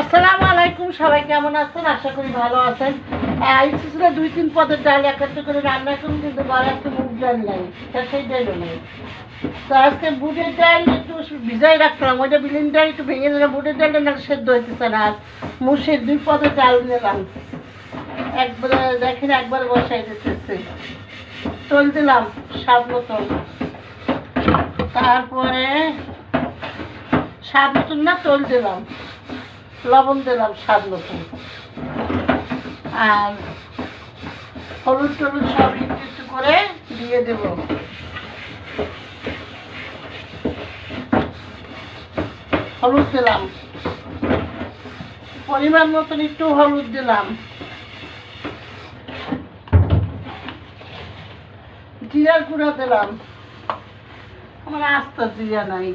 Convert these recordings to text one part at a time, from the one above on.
আসসালামু আলাইকুম, সবাই কেমন আছেন? আশা করি ভালো আছেন। দুই, তিন পদের করে রান্না করুন, কিন্তু ডাল তা আজকে বুটের ডাল একটু ভিজাই রাখলাম ওইটা বিলিন ডাল একটু ভেঙে দিলাম বুটের ডালটা না সেদ্ধ হইতেছে না, আর মুসের দুই পদের ডাল নিলাম। একবারে দেখেন, একবার বসাই দিতেছে। তোল দিলাম, স্বাদ তারপরে স্বাদ না, তোল দিলাম। লবণ দিলাম স্বাদ মতন আর হলুদ টলুদ সব একটু একটু করে দিয়ে দেব। হলুদ দিলাম। পরিমাণ মতন একটু হলুদ দিলাম। জিরার গুঁড়া দিলাম। আমার আস্তা জিরা নাই।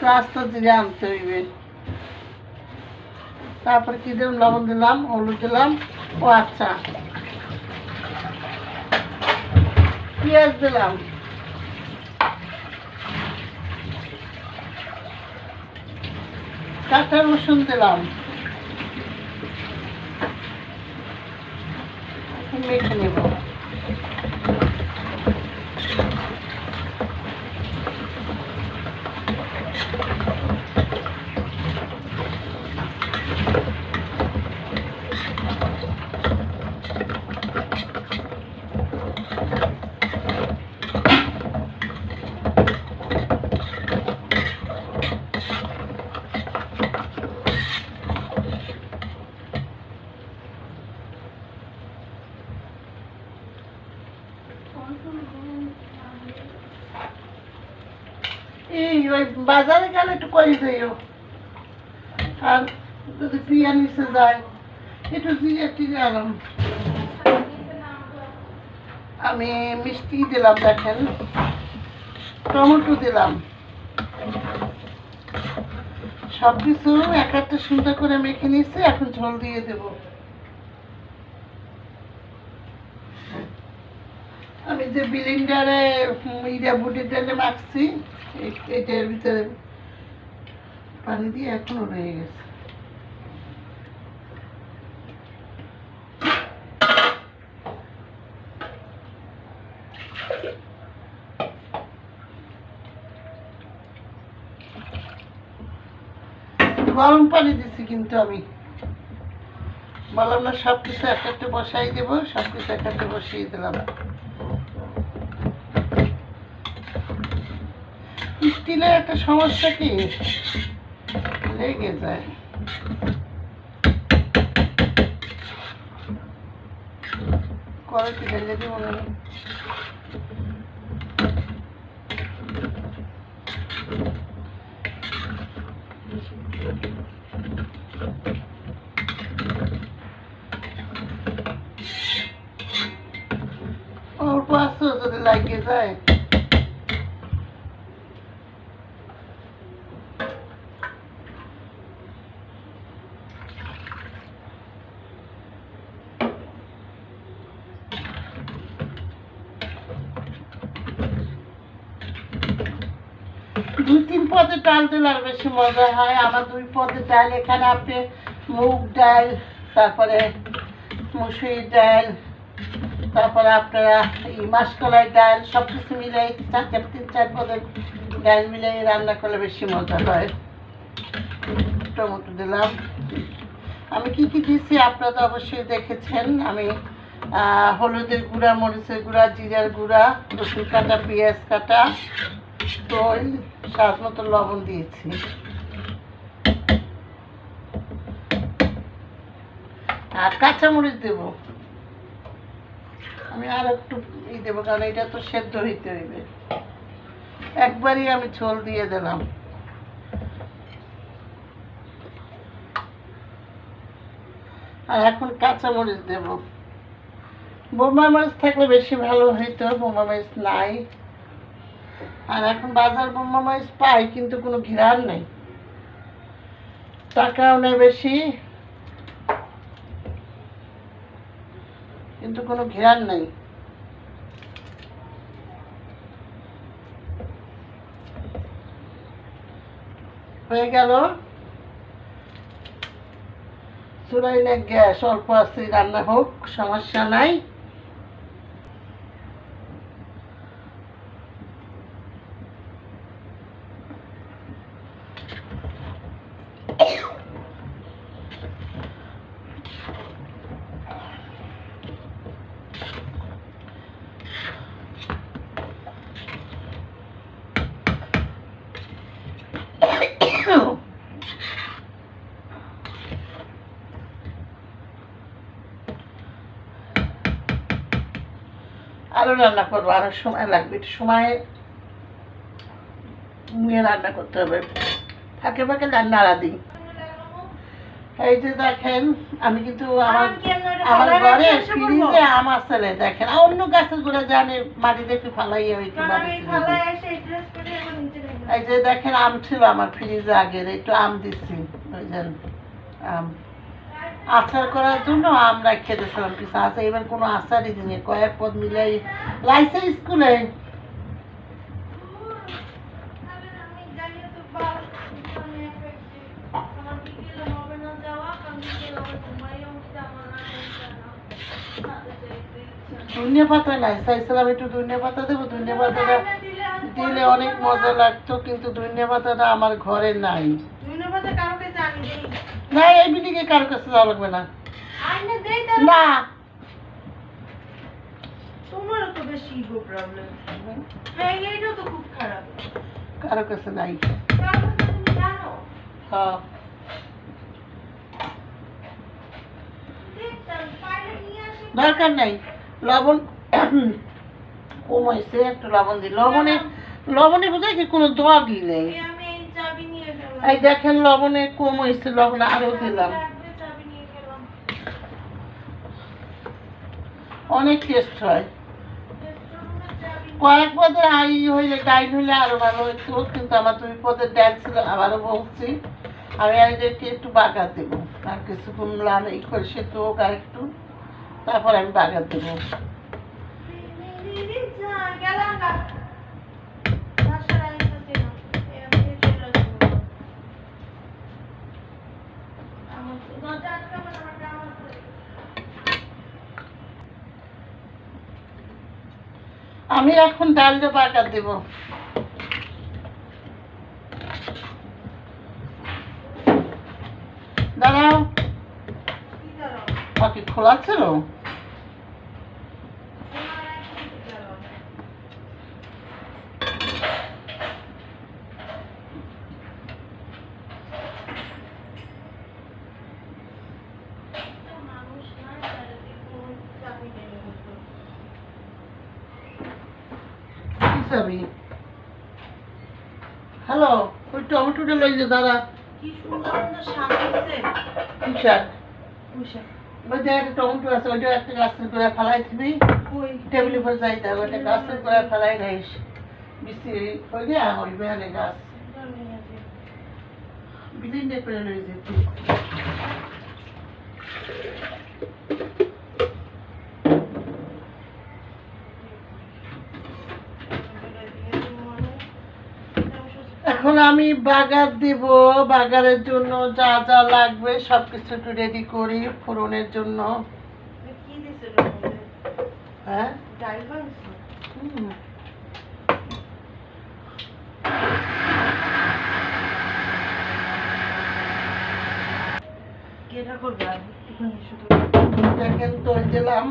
তো আস্তা জিরা আনতে হইবে। তারপরে কি দিলাম? লবণ দিলাম, হলুদ দিলাম, ও আচ্ছা। পেঁয়াজ দিলাম। কাঁচা রসুন দিলাম। মেখে নেব এই ওই বাজারে গেলে একটু করে দিও আর যদি পিয়া নিচে যায় একটু দিয়ে টিরে আনলাম আমি মিষ্টি দিলাম, দেখেন। টমেটো দিলাম। সব কিছু এক একটা সুন্দর করে মেখে নিচ্ছে এখন ঝোল দিয়ে দেব। আমি যে বিলিন্ডারে ইরা বুটের ডালে মাখছি এটার ভিতরে পানি দিয়ে এখনও রয়ে গেছে। গরম পানি দিছি কিন্তু আমি। বললাম না সব কিছু এক একটা বসাই দেবো সব কিছু এক একটা বসিয়ে দিলাম। স্টিলের একটা সমস্যা কি? লেগে যায়। অল্প যদি লাগিয়ে যায়। দুই তিন পদে ডাল দিলে আর বেশি মজা হয়। আমার দুই পদে ডাল এখানে আপনি মুগ ডাল, তারপরে মুসুরির ডাল, তারপরে আপনারা এই মাসকলাই ডাল সব কিছু মিলে চার চার, তিন চার পদের ডাল মিলে রান্না করলে বেশি মজা হয়। টমেটো দিলাম। আমি কি কি দিয়েছি আপনারা তো অবশ্যই দেখেছেন। আমি হলুদের গুঁড়া, মরিচের গুঁড়া, জিরার গুঁড়া, রসুন কাটা, পেঁয়াজ কাটা দই, স্বাদ মতো লবণ দিয়েছি। আর কাঁচামরিচ দেবো। আমি আর একটু ই দেবো, কারণ এটা তো সেদ্ধ হইতে হইবে। একবারই আমি ঝোল দিয়ে দিলাম। আর এখন কাঁচামরিচ দেব। বোমা মরিচ থাকলে বেশি ভালো হইতো, বোমা মরিচ নাই। আর এখন বাজার বোমা পাই, কিন্তু কোনো ঘেরার নেই। টাকাও নেই বেশি। কিন্তু কোনো ঘেরার নাই। হয়ে গেল। চুলাই না গ্যাস অল্প আছে, রান্না হোক, সমস্যা নাই। আরও রান্না করব আরও সময় লাগবে একটু সময় নিয়ে রান্না করতে হবে। ফাঁকে ফাঁকে রান্না দিই। এই যে দেখেন আমি কিন্তু আমার আমার ঘরে ফ্রিজে আম আসলে দেখেন। আর অন্য গাছেরগুলো জানে মাটিতে একটু এই যে দেখেন আম ছিল আমার ফ্রিজে আগের একটু আম দিচ্ছি বুঝলেন আম। আচার করার জন্য আমরা খেতে খেতেছিলাম কিছু আচার এবার কোনো আচারই দিনে কয়েক পদ মিলে লাইসে স্কুলে। ধনিয়া একটু দেবো। দিলে অনেক মজা লাগতো, কিন্তু আমার ঘরে নাই। না এই বিলিকে কারও কাছে যাওয়া লাগবে না। না। তোমারও তো বেশি ইগো প্রবলেম হ্যাঁ এইটাও তো খুব খারাপ। কারও কাছে নাই। কার কাছে তুমি জানো? হ্যাঁ। দরকার নাই। লবণ কমাইছে একটু লবণ দিই। লবণে লবণে বোঝায় কি কোনো দগই নেই এই আমি এই চাবি নিয়ে গেলাম এই দেখেন লবণে কম হয়েছে, লবণ আরও দিলাম। অনেক টেস্ট হয়। কয়েক পদের আই হইলে ডাইল হইলে আরও ভালো হইতো, কিন্তু আমার দুই পদের ডাল ছিল আবারও বলছি। আমি এদেরকে একটু বাগার দেবো, আর কিছুক্ষণ লাল এই করে সেদ্ধ হোক আর একটু, তারপর আমি বাগার দেবো দিদি যা গেলাম না বাসার আইসাতে না এই আমি এই চলে আসব আমার দরজা আটকাবে না আমার জামা আছে। আমি এখন ডালটা বাগার দেবো। দাঁড়াও। কি দাঁড়াও? বাকি খোলা ছিল তোমার একদম দাঁড়াও তো মানুষ না চারিদিকে কোন চাবি নেই হতো কি চাবি হ্যালো ওই টমেটোটা লই যে দাদা কি সুন্দর সুন্দর শাক আছে। কি শাক? ওই যে একটা টমেটো আছে ওইটা একটা গাছের করে ফেলাই দিবি। টেবিলের উপর যাই দেবো ওইটা গাছের করে ফেলাই রাইস বেশি হয়ে গিয়া ওই বেহালে গাছ। বিলিন্ডে করে লই যেতি। এখন আমি বাগার দিব। বাগারের জন্য যা যা লাগবে সব কিছু একটু রেডি করি ফোড়নের জন্য। হ্যাঁ? দেখেন তৈল দিলাম।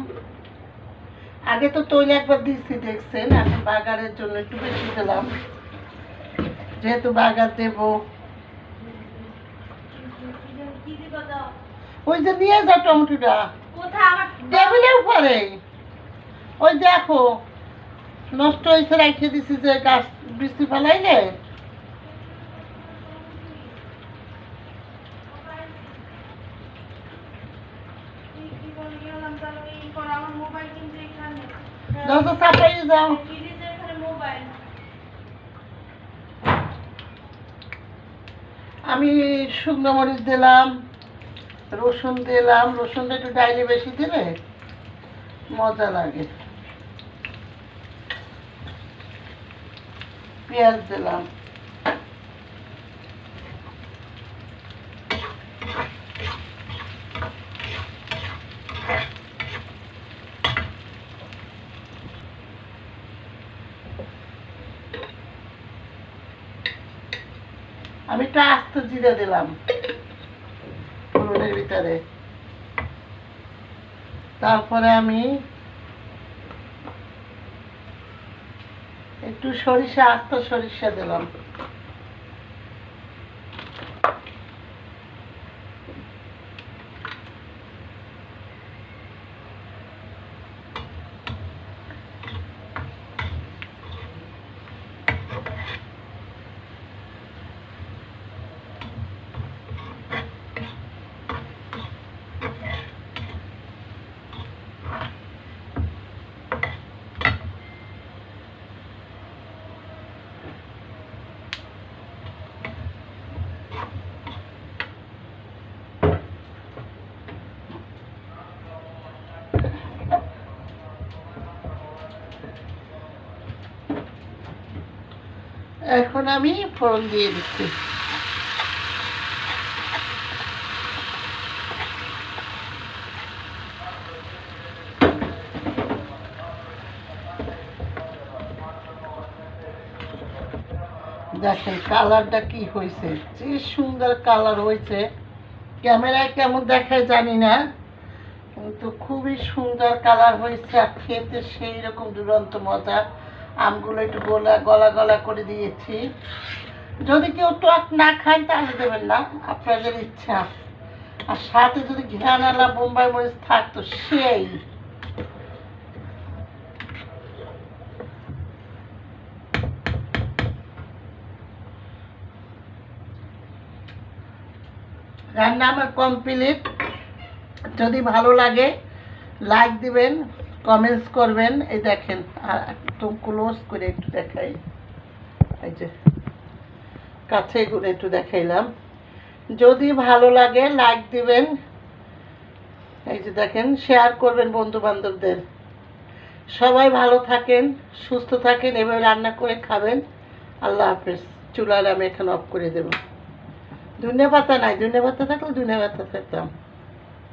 আগে তো তৈল একবার দিচ্ছি দেখছেন? এখন বাগারের জন্য একটু বেশি দিলাম। যেহেতু বাগার দেব। ওই যে নিয়ে যা টমেটোটা। টেবিলের উপরে। ওই দেখো নষ্ট হয়েছে রেখে দিছি যে গাছ বৃষ্টি ফেলাইলে। কি বলে গেলাম তাহলে এই কর আমার মোবাইল কিন্তু এখানে যাও তো চাপাই যাও ফ্রিজের এখানে মোবাইল আমি শুকনো মরিচ দিলাম, রসুন দিলাম, রসুনটা একটু ডাইলে বেশি দিলে মজা লাগে। পেঁয়াজ দিলাম। আমি একটা আস্ত জিরে দিলাম। ফোড়নের ভিতরে। তারপরে আমি একটু সরিষা আস্ত সরিষা দিলাম। এখন আমি ফোড়ন দিয়ে দিচ্ছি। দেখেন কালারটা কি হয়েছে যে সুন্দর কালার হয়েছে। ক্যামেরায় কেমন দেখায় জানি না, কিন্তু খুবই সুন্দর কালার হয়েছে আর খেতে সেই রকম দুরন্ত মজা। আমগুলো একটু গলা গলা গলা করে দিয়েছি। যদি কেউ টক না খান তাহলে দেবেন না। আপনাদের ইচ্ছা। আর সাথে যদি ঘ্রানালা, বোম্বাই মরিচ থাকতো, সেই। রান্না আমার কমপ্লিট যদি ভালো লাগে লাইক দিবেন। কমেন্টস করবেন। এই দেখেন, আর একদম ক্লোজ করে একটু দেখাই। এই যে, কাছে করে একটু দেখাইলাম। যদি ভালো লাগে লাইক দিবেন। এই যে দেখেন শেয়ার করবেন বন্ধু বান্ধবদের সবাই ভালো থাকেন, সুস্থ থাকেন, এভাবে রান্না করে খাবেন। আল্লাহ হাফেজ। চুলার আমি এখানে অফ করে দেবো। ধনে পাতা নাই ধনে পাতা থাকলে ধনে পাতা খেতাম